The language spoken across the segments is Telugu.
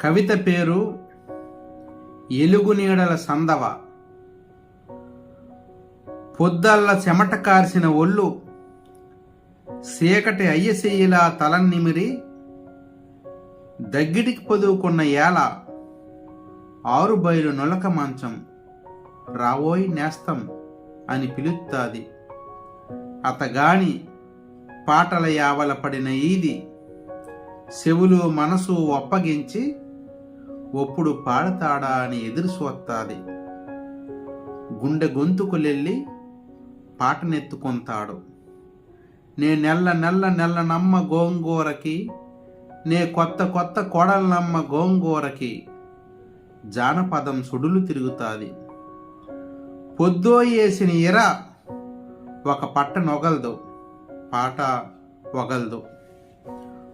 కవిత పేరు ఎలుగు నీడల సందవ. పొద్దల్ల చెమట కార్చిన ఒళ్ళు చీకటి అయ్యసెయ్యిలా తలన్నిమిరి దగ్గిటికి పొదువుకున్న ఏల ఆరు బయలు నొలక మంచం. రావోయ్ నేస్తం అని పిలుస్తాది అతగాని పాటల యావల పడిన ఈది చెవులు మనసు ఒప్పగించి ఒప్పుడు పాడతాడా అని ఎదురు చూస్తాది గుండె గొంతుకులెళ్ళి పాటనెత్తుకుంటాడు నే నెల్ల నెల్ల నెల్ల నమ్మ గోంగూరకి నే కొత్త కొత్త కొడలనమ్మ గోంగూరకి జానపదం సుడులు తిరుగుతాది. పొద్దోయేసిన ఇర ఒక పట్ట నొగలదు పాట ఒగలదు.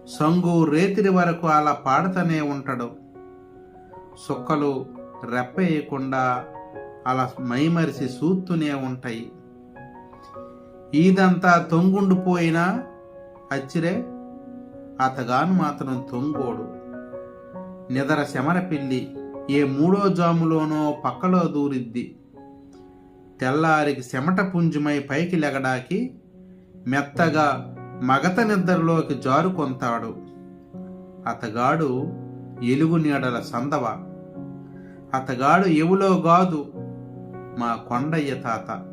సంగు రేతిరి వరకు అలా పాడుతూనే ఉంటాడు. సుక్కలు రెప్పేయకుండా అలా మైమరిసి సూత్తూనే ఉంటాయి. ఈదంతా తొంగుండిపోయినా అచ్చిరే అతగాను మాత్రం తొంగోడు. నిదర శమర పిల్లి ఏ మూడో జాములోనో పక్కలో దూరిద్ది. తెల్లారికి చెమట పుంజుమై పైకి లెగడాకి మెత్తగా మగత నిద్రలోకి జారుకొంతాడు. అతగాడు ఎలుగు నీడల సందవ. అతగాడు ఎవులో గాదు మా కొండయ్య తాత.